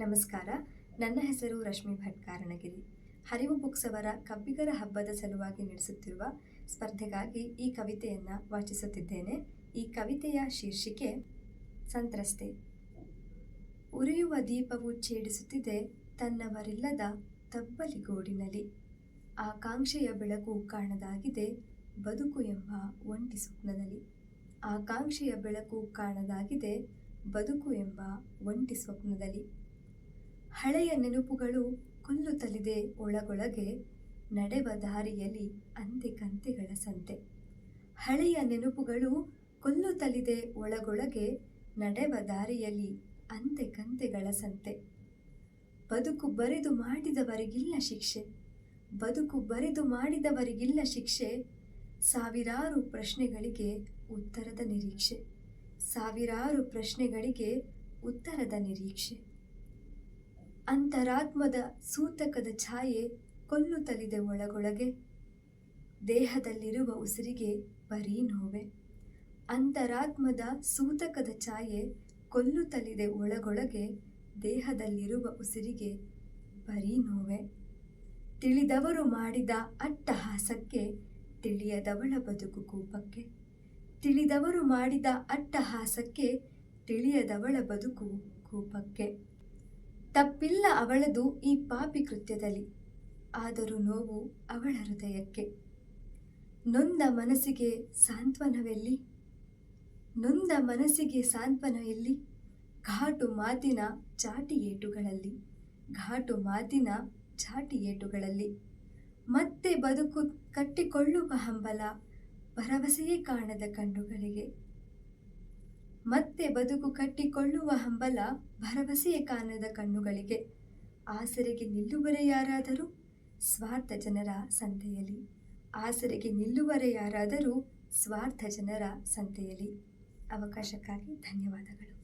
ನಮಸ್ಕಾರ. ನನ್ನ ಹೆಸರು ರಶ್ಮಿ ಭಟ್ ಕಾರಣಗಿರಿ ಹರಿವು ಬುಕ್ಸ್ ಅವರ ಕಬ್ಬಿಗರ ಹಬ್ಬದ ಸಲುವಾಗಿ ನಡೆಸುತ್ತಿರುವ ಸ್ಪರ್ಧೆಗಾಗಿ ಈ ಕವಿತೆಯನ್ನು ವಾಚಿಸುತ್ತಿದ್ದೇನೆ. ಈ ಕವಿತೆಯ ಶೀರ್ಷಿಕೆ ಸಂತ್ರಸ್ತೆ. ಉರಿಯುವ ದೀಪವು ಛೇಡಿಸುತ್ತಿದೆ, ತನ್ನವರಿಲ್ಲದ ತಬ್ಬಲಿಗೋಡಿನಲ್ಲಿ ಆಕಾಂಕ್ಷೆಯ ಬೆಳಕು ಕಾಣದಾಗಿದೆ, ಬದುಕು ಎಂಬ ಒಂಟಿ ಸ್ವಪ್ನದಲ್ಲಿ. ಆಕಾಂಕ್ಷೆಯ ಬೆಳಕು ಕಾಣದಾಗಿದೆ, ಬದುಕು ಎಂಬ ಒಂಟಿ ಸ್ವಪ್ನದಲ್ಲಿ. ಹಳೆಯ ನೆನಪುಗಳು ಕೊಲ್ಲುತ್ತಲಿದೆ ಒಳಗೊಳಗೆ ನಡೆವ ದಾರಿಯಲ್ಲಿ ಅಂತೆ ಕಂತೆಗಳ ಸಂತೆ. ಹಳೆಯ ನೆನಪುಗಳು ಕೊಲ್ಲುತ್ತಲಿದೆ ಒಳಗೊಳಗೆ ನಡೆವ ದಾರಿಯಲ್ಲಿ ಅಂತೆ ಕಂತೆಗಳ ಸಂತೆ. ಬದುಕು ಬರೆದು ಮಾಡಿದವರಿಗಿಲ್ಲ ಶಿಕ್ಷೆ. ಬದುಕು ಬರೆದು ಮಾಡಿದವರಿಗಿಲ್ಲ ಶಿಕ್ಷೆ. ಸಾವಿರಾರು ಪ್ರಶ್ನೆಗಳಿಗೆ ಉತ್ತರದ ನಿರೀಕ್ಷೆ. ಸಾವಿರಾರು ಪ್ರಶ್ನೆಗಳಿಗೆ ಉತ್ತರದ ನಿರೀಕ್ಷೆ. ಅಂತರಾತ್ಮದ ಸೂತಕದ ಛಾಯೆ ಕೊಲ್ಲುತ್ತಲಿದೆ ಒಳಗೊಳಗೆ. ದೇಹದಲ್ಲಿರುವ ಉಸಿರಿಗೆ ಬರೀ ನೋವೆ. ಅಂತರಾತ್ಮದ ಸೂತಕದ ಛಾಯೆ ಕೊಲ್ಲುತ್ತಲಿದೆ ಒಳಗೊಳಗೆ. ದೇಹದಲ್ಲಿರುವ ಉಸಿರಿಗೆ ಬರೀ ನೋವೆ. ತಿಳಿದವರು ಮಾಡಿದ ಅಟ್ಟಹಾಸಕ್ಕೆ ತಿಳಿಯದವಳ ಬದುಕು ಕೂಪಕ್ಕೆ. ತಿಳಿದವರು ಮಾಡಿದ ಅಟ್ಟಹಾಸಕ್ಕೆ ತಿಳಿಯದವಳ ಬದುಕು ಕೂಪಕ್ಕೆ. ತಪ್ಪಿಲ್ಲ ಅವಳದು ಈ ಪಾಪಿ ಕೃತ್ಯದಲ್ಲಿ. ಆದರೂ ನೋವು ಅವಳ ಹೃದಯಕ್ಕೆ. ನೊಂದ ಮನಸ್ಸಿಗೆ ಸಾಂತ್ವನವೆಲ್ಲಿ? ನೊಂದ ಮನಸ್ಸಿಗೆ ಸಾಂತ್ವನ ಎಲ್ಲಿ ಘಾಟು ಮಾತಿನ ಚಾಟಿ ಏಟುಗಳಲ್ಲಿ ಘಾಟು ಮಾತಿನ ಚಾಟಿ ಏಟುಗಳಲ್ಲಿ ಮತ್ತೆ ಬದುಕು ಕಟ್ಟಿಕೊಳ್ಳುವ ಹಂಬಲ ಭರವಸೆಯೇ ಕಾಣದ ಕಣ್ಣುಗಳಿಗೆ. ಮತ್ತೆ ಬದುಕು ಕಟ್ಟಿಕೊಳ್ಳುವ ಹಂಬಲ ಭರವಸೆಯ ಕಾಣದ ಕಣ್ಣುಗಳಿಗೆ. ಆಸರೆಗೆ ನಿಲ್ಲುವರೆ ಯಾರಾದರೂ? ಸ್ವಾರ್ಥ ಜನರ ಸಂತೆಯಲ್ಲಿ. ಆಸರೆಗೆ ನಿಲ್ಲುವರೆ ಯಾರಾದರೂ? ಸ್ವಾರ್ಥ ಜನರ ಸಂತೆಯಲ್ಲಿ. ಅವಕಾಶಕ್ಕಾಗಿ ಧನ್ಯವಾದಗಳು.